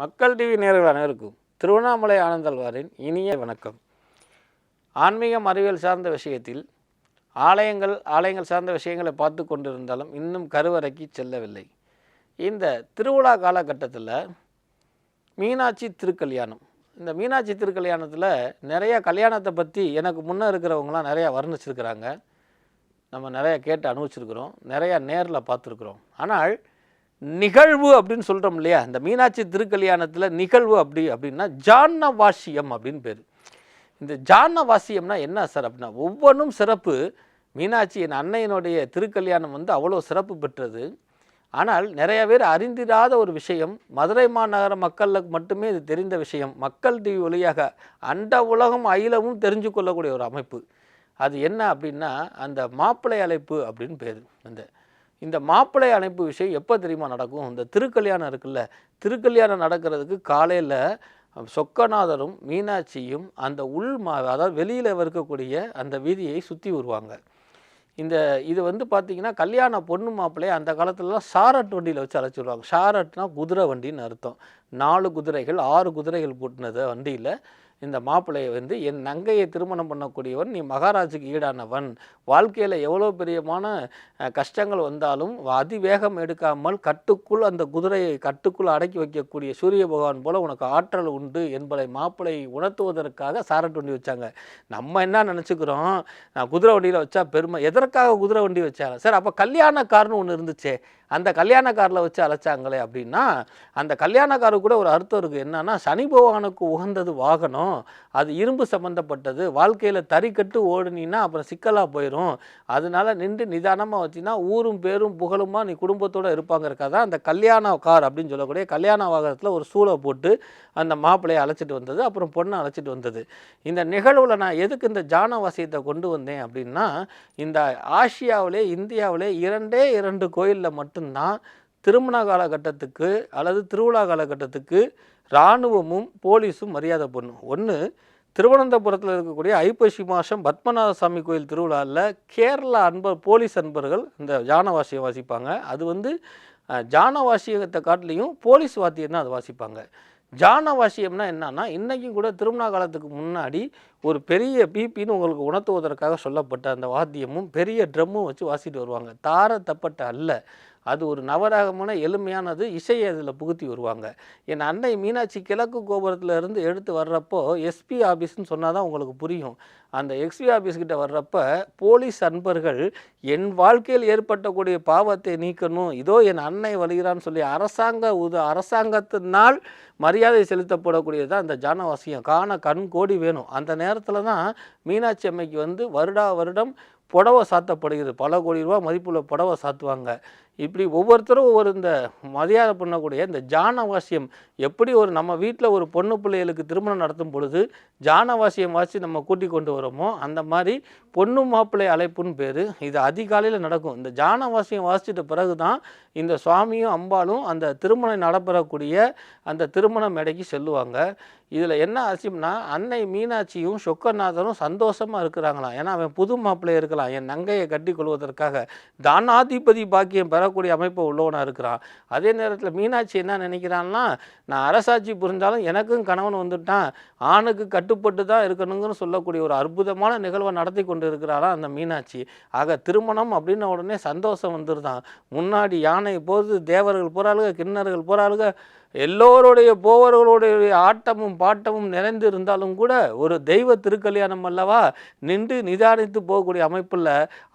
மக்கள் டிவி நேர்கள் அனைவருக்கும் திருவண்ணாமலை ஆனந்தல்வாரின் இனிய வணக்கம். ஆன்மீகம் அறிவியல் சார்ந்த விஷயத்தில் ஆலயங்கள் ஆலயங்கள் சார்ந்த விஷயங்களை பார்த்து கொண்டிருந்தாலும் இன்னும் கருவறைக்கு செல்லவில்லை. இந்த திருவிழா காலகட்டத்தில் மீனாட்சி திருக்கல்யாணம். இந்த மீனாட்சி திருக்கல்யாணத்தில் நிறைய கல்யாணத்தை பற்றி எனக்கு முன்னே இருக்கிறவங்களாம் நிறையா வர்ணிச்சிருக்கிறாங்க. நம்ம நிறையா கேட்டு அனுபவிச்சிருக்கிறோம். நிறையா நேரில் பார்த்துருக்குறோம். ஆனால் நிகழ்வு அப்படின்னு சொல்கிறோம் இல்லையா? இந்த மீனாட்சி திருக்கல்யாணத்தில் நிகழ்வு அப்படி அப்படின்னா ஜான்னவாசியம் அப்படின்னு பேர். இந்த ஜான்னவாசியம்னா என்ன சார் அப்படின்னா ஒவ்வொன்றும் சிறப்பு. மீனாட்சி என் அன்னையினுடைய திருக்கல்யாணம் வந்து அவ்வளோ சிறப்பு பெற்றது. ஆனால் நிறைய பேர் அறிந்திராத ஒரு விஷயம் மதுரை மாநகர மக்களுக்கு மட்டுமே இது தெரிந்த விஷயம். மக்கள் டிவி வழியாக அண்ட உலகம் அயிலவும் தெரிஞ்சு கொள்ளக்கூடிய ஒரு அமைப்பு. அது என்ன அப்படின்னா அந்த மாப்பிள்ளை அழைப்பு அப்படின்னு பேர். அந்த இந்த மாப்பிள்ளை அணைப்பு விஷயம் எப்போ தெரியுமா நடக்கும்? இந்த திருக்கல்யாணம் இருக்குல்ல திருக்கல்யாணம் நடக்கிறதுக்கு காலையில் சொக்கநாதரும் மீனாட்சியும் அந்த உள் மா அதாவது வெளியில் இருக்கக்கூடிய அந்த வீதியை சுற்றி வருவாங்க. இந்த இது வந்து பார்த்திங்கன்னா கல்யாண பொண்ணு மாப்பிள்ளையை அந்த காலத்துலலாம் ஷாரட் வண்டியில் வச்சு அழைச்சிடுவாங்க விடுவாங்க குதிரை வண்டின்னு அர்த்தம். நாலு குதிரைகள் ஆறு குதிரைகள் பூட்டினது வண்டியில். இந்த மாப்பிள்ளையை வந்து என் நங்கையை திருமணம் பண்ணக்கூடியவன் நீ மகாராஜுக்கு ஈடானவன். வாழ்க்கையில் எவ்வளோ பெரியமான கஷ்டங்கள் வந்தாலும் அதிவேகம் எடுக்காமல் கட்டுக்குள் அந்த குதிரையை கட்டுக்குள் அடக்கி வைக்கக்கூடிய சூரிய பகவான் போல் உனக்கு ஆற்றல் உண்டு என்பதை மாப்பிள்ளை உணர்த்துவதற்காக சாரட் வண்டி வச்சாங்க. நம்ம என்ன நினச்சிக்கிறோம்? நான் குதிரை வண்டியில் வச்சா பெருமை. எதற்காக குதிரை வண்டி வச்சாங்க? சார் அப்போ கல்யாண கார்னு ஒன்று இருந்துச்சே. அந்த கல்யாண காரில் வச்சு அழைச்சாங்களே அப்படின்னா அந்த கல்யாண காரு கூட ஒரு அர்த்தம் இருக்குது என்னன்னா சனி பகவானுக்கு உகந்தது வாகனம். அது இரும்பு சம்மந்தப்பட்டது வாழ்க்கையில் தறிக்கட்டு ஓடுனீன்னா அப்புறம் சிக்கலாக போயிடும் அதனால நின்று நிதானமாக வச்சின்னா ஊரும் பேரும் புகழுமா நீ குடும்பத்தோடு இருப்பாங்கிறக்காக தான் அந்த கல்யாண கார் அப்படின்னு சொல்லக்கூடிய கல்யாண வாகனத்தில் ஒரு சூளை போட்டு அந்த மாப்பிள்ளையை அழைச்சிட்டு வந்தது. அப்புறம் பொண்ணை அழைச்சிட்டு வந்தது. இந்த நிகழ்வில் நான் எதுக்கு இந்த ஜானவாசியத்தை கொண்டு வந்தேன் அப்படின்னா இந்த ஆசியாவிலே இந்தியாவிலே இரண்டே இரண்டு கோயிலில் மட்டும்தான் திருமண காலகட்டத்துக்கு அல்லது திருவிழா காலகட்டத்துக்கு இராணுவமும் போலீஸும் மரியாதை பண்ணும் ஒன்று திருவனந்தபுரத்தில் இருக்கக்கூடிய ஐப்பசி மாதம் பத்மநாத சாமி கோயில் திருவிழாவில் கேரளா அன்பர் போலீஸ் அன்பர்கள் இந்த ஜானவாசியம் வாசிப்பாங்க. அது வந்து ஜானவாசியத்தை காட்டிலையும் போலீஸ் வாத்தியம் தான் அது வாசிப்பாங்க. ஜானவாசியம்னா என்னன்னா இன்றைக்கும் கூட திருமண காலத்துக்கு முன்னாடி ஒரு பெரிய பிபின்னு உங்களுக்கு உணர்த்துவதற்காக சொல்லப்பட்ட அந்த வாத்தியமும் பெரிய ட்ரம்மும் வச்சு வாசிட்டு வருவாங்க. தார தப்பட்ட அல்ல. அது ஒரு நவராகமான எளிமையானது இசையை அதில் புகுத்தி வருவாங்க. என் அன்னை மீனாட்சி கிழக்கு கோபுரத்தில் இருந்து எடுத்து வர்றப்போ எஸ்பி ஆஃபீஸ்னு சொன்னால் தான் உங்களுக்கு புரியும். அந்த எஸ்பி ஆஃபீஸ் கிட்ட வர்றப்ப போலீஸ் அன்பர்கள் என் வாழ்க்கையில் ஏற்பட்டக்கூடிய பாவத்தை நீக்கணும் இதோ என் அன்னை வருகிறான்னு சொல்லி அரசாங்க உத அரசாங்கத்தினால் மரியாதை செலுத்தப்படக்கூடியது தான் அந்த ஜானவாசியம். காண கண் கோடி வேணும். அந்த நேரத்தில் தான் மீனாட்சி அம்மைக்கு வந்து வருடா வருடம் புடவை சாத்தப்படுகிறது. பல கோடி ரூபா மதிப்புள்ள புடவை சாத்துவாங்க. இப்படி ஒவ்வொருத்தரும் ஒவ்வொரு இந்த மரியாதை பண்ணக்கூடிய இந்த ஜானவாசியம் எப்படி ஒரு நம்ம வீட்டில் ஒரு பொண்ணு பிள்ளைகளுக்கு திருமணம் நடத்தும் பொழுது ஜானவாசியம் வாசி நம்ம கூட்டி கொண்டு வரோமோ? அந்த மாதிரி பொண்ணு மாப்பிள்ளை அழைப்புன்னு பேர். இது அதிகாலையில் நடக்கும். இந்த ஜானவாசியம் வாசிச்சிட்ட பிறகு தான் இந்த சுவாமியும் அம்பாளும் அந்த திருமணம் நடைபெறக்கூடிய அந்த திருமண மேடைக்கு செல்லுவாங்க. இதில் என்ன ஆச்சும்னா அன்னை மீனாட்சியும் சொக்கநாதரும் சந்தோஷமாக இருக்கிறாங்களாம். ஏன்னா அவன் புது மாப்பிள்ளை இருக்கலாம் என் நங்கையை கட்டி கொள்வதற்காக தானாதிபதி பாக்கியம் பெறக்கூடிய அமைப்பு உள்ளவனாக இருக்கிறான். அதே நேரத்தில் மீனாட்சி என்ன நினைக்கிறான்னா நான் அரசாட்சி புரிஞ்சாலும் எனக்கும் கணவன் வந்துட்டான் ஆணுக்கு கட்டுப்பட்டு தான் இருக்கணுங்கன்னு சொல்லக்கூடிய ஒரு அற்புதமான நிகழ்வை நடத்தி கொண்டு இருக்கிறாரா அந்த மீனாட்சி. ஆக திருமணம் அப்படின்ன உடனே சந்தோஷம் வந்துருதான். முன்னாடி யானை போது தேவர்கள் போகிறாளுக கிண்ணறுகள் போகிறாளுக எல்லோருடைய போவர்களுடைய ஆட்டமும் பாட்டமும் நிறைந்து இருந்தாலும் கூட ஒரு தெய்வ திருக்கல்யாணம் அல்லவா? நின்று நிதானித்து போகக்கூடிய அமைப்பில்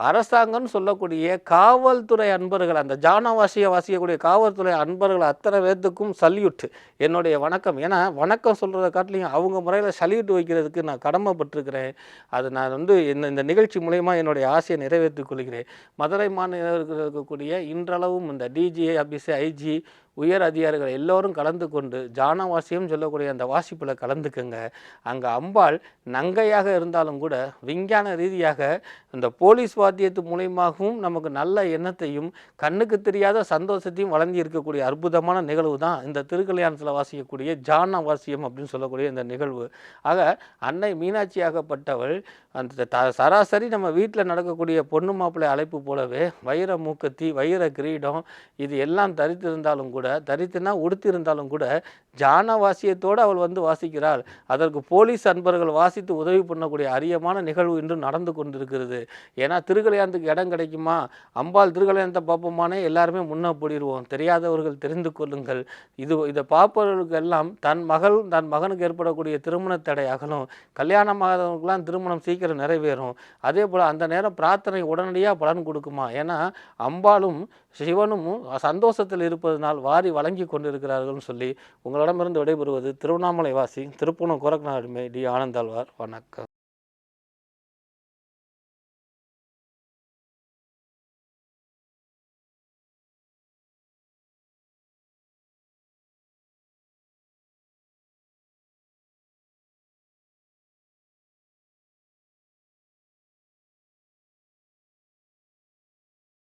அரசாங்கம்னு சொல்லக்கூடிய காவல்துறை அன்பர்கள் அந்த ஜானவாசியை வாசிக்கக்கூடிய காவல்துறை அன்பர்கள் அத்தனை பேர்த்துக்கும் சல்யூட் என்னுடைய வணக்கம். ஏன்னா வணக்கம் சொல்கிறத காட்டிலையும் அவங்க முறையில் சல்யூட் வைக்கிறதுக்கு நான் கடமைப்பட்டிருக்கிறேன். அது நான் வந்து இந்த இந்த நிகழ்ச்சி மூலயமா என்னுடைய ஆசையை நிறைவேற்றிக் கொள்கிறேன். மதுரை மாநிலத்தில் இருக்கக்கூடிய இன்றளவும் இந்த டிஜி ஆஃபீஸு ஐஜி உயர் அதிகாரிகள் எல்லோரும் கலந்து கொண்டு ஜானவாசியம் சொல்லக்கூடிய அந்த வாசிப்பில் கலந்துக்குங்க. அங்கே அம்பாள் நங்கையாக இருந்தாலும் கூட விஞ்ஞான ரீதியாக இந்த போலீஸ் வாத்தியத்து மூலியமாகவும் நமக்கு நல்ல எண்ணத்தையும் கண்ணுக்கு தெரியாத சந்தோஷத்தையும் வழங்கி இருக்கக்கூடிய அற்புதமான நிகழ்வு தான் இந்த திருக்கல்யாணத்தில் வாசிக்கக்கூடிய ஜானவாசியம் அப்படின்னு சொல்லக்கூடிய இந்த நிகழ்வு. ஆக அன்னை மீனாட்சியாகப்பட்டவள் அந்த த சராசரி நம்ம வீட்டில் நடக்கக்கூடிய பொண்ணு மாப்பிள்ளை அழைப்பு போலவே வைர மூக்கத்தி வைர கிரீடம் இது எல்லாம் தரித்திருந்தாலும் கூட கூட தரித்தினா உடுத்திருந்தாலும் கூட ஜான வாசியத்தோடு அவள் வந்து வாசிக்கிறாள். அதற்கு போலீஸ் அன்பர்கள் வாசித்து உதவி பண்ணக்கூடிய அரியமான நிகழ்வு இன்றும் நடந்து கொண்டிருக்கிறது. ஏன்னா திருக்கல்யாணத்துக்கு இடம் கிடைக்குமா? அம்பாள் திருக்கல்யாணத்தை பார்ப்போமானே எல்லாருமே முன்ன போடிடுவோம் தெரியாதவர்கள் தெரிந்து கொள்ளுங்கள். இது இதை பார்ப்பவர்களுக்கு எல்லாம் தன் மகள் தன் மகனுக்கு ஏற்படக்கூடிய திருமண தடை அகலும். கல்யாணமாகவங்களுக்கெல்லாம் திருமணம் சீக்கிரம் நிறைவேறும். அதே போல் அந்த நேரம் பிரார்த்தனை உடனடியாக பலன் கொடுக்குமா? ஏன்னா அம்பாளும் சிவனும் சந்தோஷத்தில் இருப்பதனால் வாரி வழங்கி கொண்டிருக்கிறார்கள்னு சொல்லி உங்களிடமிருந்து விடைபெறுவது திருவண்ணாமலை வாசி திருப்பூணம் கோரக்நாடுமே டி. ஆனந்தாழ்வார். வணக்கம்.